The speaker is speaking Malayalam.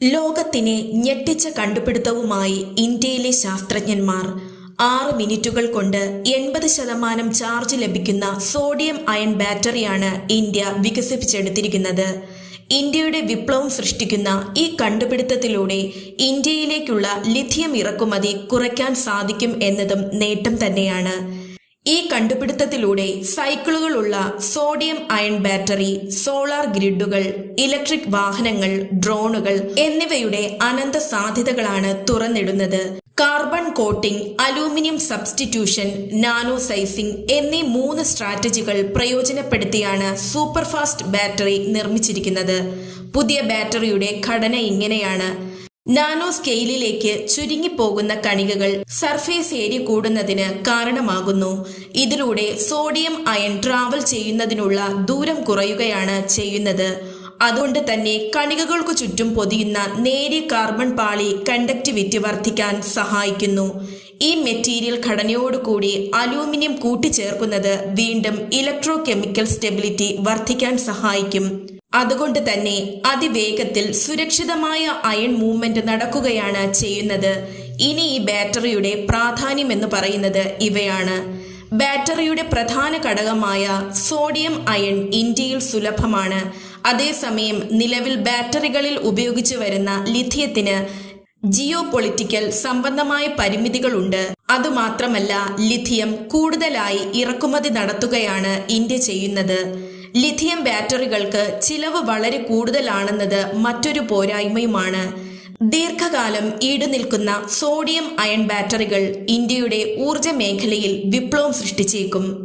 ലോകത്തിനെ ഞെട്ടിച്ച കണ്ടുപിടുത്തവുമായി ഇന്ത്യയിലെ ശാസ്ത്രജ്ഞന്മാർ ആറ് മിനിറ്റുകൾ കൊണ്ട് എൺപത് ശതമാനം ചാർജ് ലഭിക്കുന്ന സോഡിയം അയൺ ബാറ്ററിയാണ് ഇന്ത്യ വികസിപ്പിച്ചെടുത്തിരിക്കുന്നത്. ഇന്ത്യയുടെ വിപ്ലവം സൃഷ്ടിക്കുന്ന ഈ കണ്ടുപിടുത്തത്തിലൂടെ ഇന്ത്യയിലേക്കുള്ള ലിഥിയം ഇറക്കുമതി കുറയ്ക്കാൻ സാധിക്കും എന്നതും നേട്ടം തന്നെയാണ്. ഈ കണ്ടുപിടുത്തത്തിലൂടെ സൈക്കിളുകളുള്ള സോഡിയം അയൺ ബാറ്ററി സോളാർ ഗ്രിഡുകൾ ഇലക്ട്രിക് വാഹനങ്ങൾ ഡ്രോണുകൾ എന്നിവയുടെ അനന്ത സാധ്യതകളാണ് തുറന്നിടുന്നത്. Carbon coating aluminium substitution nano sizing എന്നീ മൂന്ന് സ്ട്രാറ്റജികൾ പ്രയോജനപ്പെടുത്തിയാണ് സൂപ്പർഫാസ്റ്റ് ബാറ്ററി നിർമ്മിച്ചിരിക്കുന്നത്. പുതിയ ബാറ്ററിയുടെ ഘടന ഇങ്ങനെയാണ്. നാനോ സ്കെയിലിലേക്ക് ചുരുങ്ങിപ്പോകുന്ന കണികകൾ സർഫേസ് ഏരിയ കൂടുന്നതിന് കാരണമാകുന്നു. ഇതിലൂടെ സോഡിയം അയൺ ട്രാവൽ ചെയ്യുന്നതിനുള്ള ദൂരം കുറയുകയാണ് ചെയ്യുന്നത്. അതുകൊണ്ട് തന്നെ കണികകൾക്കു ചുറ്റും പൊതിയുന്ന നേരിയ കാർബൺ പാളി കണ്ടക്ടിവിറ്റി വർദ്ധിക്കാൻ സഹായിക്കുന്നു. ഈ മെറ്റീരിയൽ ഘടനയോടുകൂടി അലൂമിനിയം കൂട്ടിച്ചേർക്കുന്നത് വീണ്ടും ഇലക്ട്രോ കെമിക്കൽ സ്റ്റെബിലിറ്റി വർദ്ധിക്കാൻ സഹായിക്കും. അതുകൊണ്ട് തന്നെ അതിവേഗത്തിൽ സുരക്ഷിതമായ അയൺ മൂവ്മെന്റ് നടക്കുകയാണ് ചെയ്യുന്നത്. ഇനി ഈ ബാറ്ററിയുടെ പ്രാധാന്യം എന്ന് പറയുന്നത് ഇവയാണ്. ബാറ്ററിയുടെ പ്രധാന ഘടകമായ സോഡിയം അയൺ ഇന്ത്യയിൽ സുലഭമാണ്. അതേസമയം നിലവിൽ ബാറ്ററികളിൽ ഉപയോഗിച്ചു വരുന്ന ലിഥിയത്തിന് ജിയോ പൊളിറ്റിക്കൽ സംബന്ധമായ പരിമിതികളുണ്ട്. അതുമാത്രമല്ല ലിഥിയം കൂടുതലായി ഇറക്കുമതി നടത്തുകയാണ് ഇന്ത്യ ചെയ്യുന്നത്. ലിഥിയം ബാറ്ററികൾക്ക് ചിലവ് വളരെ കൂടുതലാണെന്നത് മറ്റൊരു പോരായ്മയുമാണ്. ദീർഘകാലം ഈടുനിൽക്കുന്ന സോഡിയം അയൺ ബാറ്ററികൾ ഇന്ത്യയുടെ ഊർജ മേഖലയിൽ വിപ്ലവം സൃഷ്ടിച്ചേക്കും.